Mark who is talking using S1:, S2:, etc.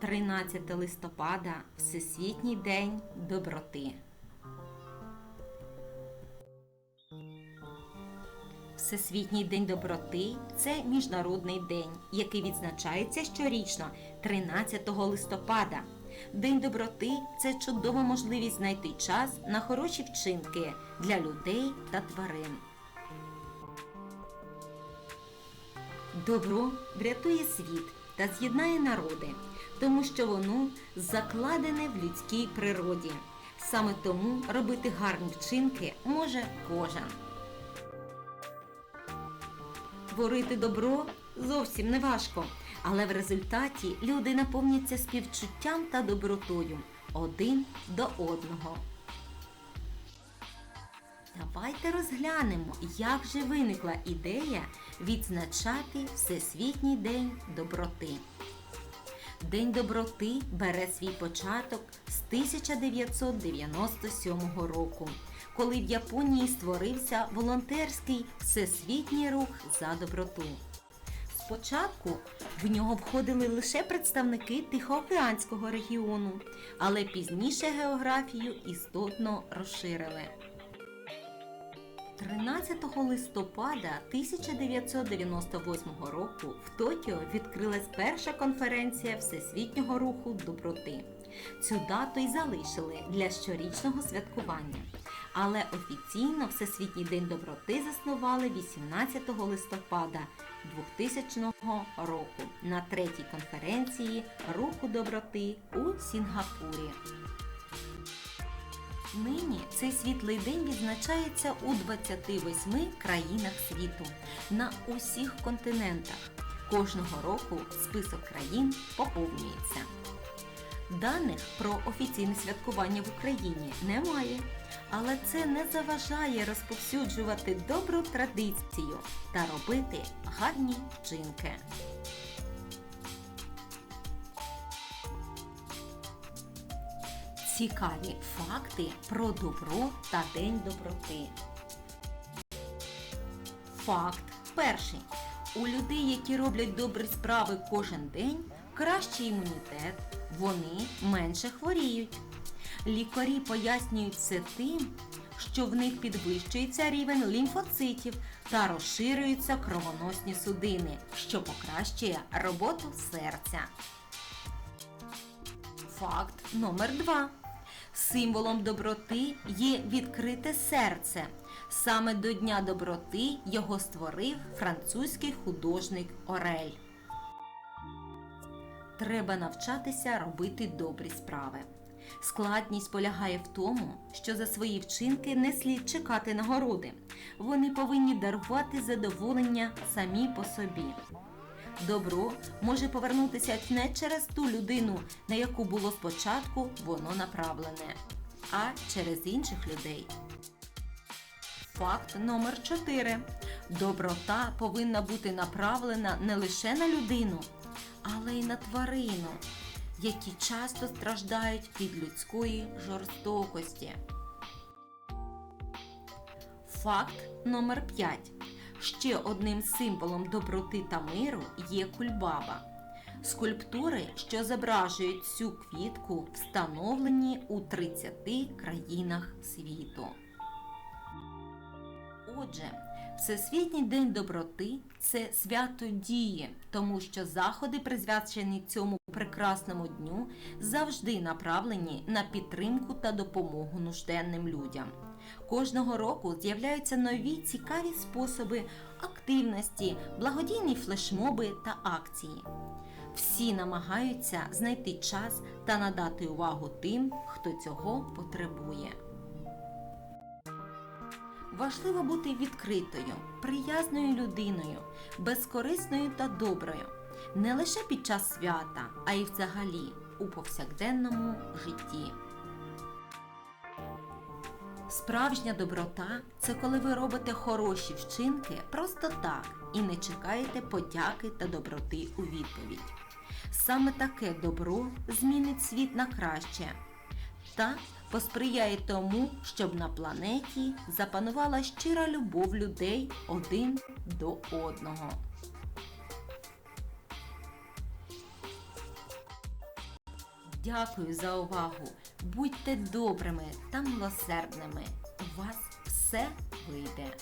S1: 13 листопада Всесвітній день доброти. Всесвітній день доброти це міжнародний день, який відзначається щорічно 13 листопада. День доброти це чудова можливість знайти час на хороші вчинки для людей та тварин. Добро врятує світ та з'єднає народи, тому що воно закладене в людській природі. Саме тому робити гарні вчинки може кожен. Творити добро зовсім не важко, але в результаті люди наповняться співчуттям та добротою один до одного. Давайте розглянемо, як же виникла ідея відзначати Всесвітній день доброти. День доброти бере свій початок з 1997 року, коли в Японії створився волонтерський всесвітній рух за доброту. Спочатку в нього входили лише представники Тихоокеанського регіону, але пізніше географію істотно розширили. 13 листопада 1998 року в Токіо відкрилась перша конференція Всесвітнього руху доброти. Цю дату й залишили для щорічного святкування. Але офіційно Всесвітній день доброти заснували 18 листопада 2000 року на третій конференції руху доброти у Сінгапурі. Нині цей світлий день відзначається у 28 країнах світу на усіх континентах. Кожного року список країн поповнюється. Даних про офіційне святкування в Україні немає, але це не заважає розповсюджувати добру традицію та робити гарні вчинки. Цікаві факти про добро та День доброти. Факт перший. У людей, які роблять добрі справи кожен день, кращий імунітет, вони менше хворіють. Лікарі пояснюють це тим, що в них підвищується рівень лімфоцитів та розширюються кровоносні судини, що покращує роботу серця. Факт номер 2 Символом доброти є відкрите серце. Саме до Дня доброти його створив французький художник Орель. Треба навчатися робити добрі справи. Складність полягає в тому, що за свої вчинки не слід чекати нагороди. Вони повинні дарувати задоволення самі по собі. Добро може повернутися не через ту людину, на яку було спочатку воно направлене, а через інших людей. Факт номер 4. Доброта повинна бути направлена не лише на людину, але й на тварину, які часто страждають від людської жорстокості. Факт номер 5. Ще одним символом доброти та миру є кульбаба. Скульптури, що зображують цю квітку, встановлені у 30 країнах світу. Отже, Всесвітній день доброти це свято дії, тому що заходи, присвячені цьому прекрасному дню, завжди направлені на підтримку та допомогу нужденним людям. Кожного року з'являються нові цікаві способи активності, благодійні флешмоби та акції. Всі намагаються знайти час та надати увагу тим, хто цього потребує. Важливо бути відкритою, приязною людиною, безкорисною та доброю, не лише під час свята, а й взагалі у повсякденному житті. Справжня доброта це коли ви робите хороші вчинки просто так і не чекаєте подяки та доброти у відповідь. Саме таке добро змінить світ на краще та посприяє тому, щоб на планеті запанувала щира любов людей один до одного. Дякую за увагу. Будьте добрими та милосердними. У вас все вийде.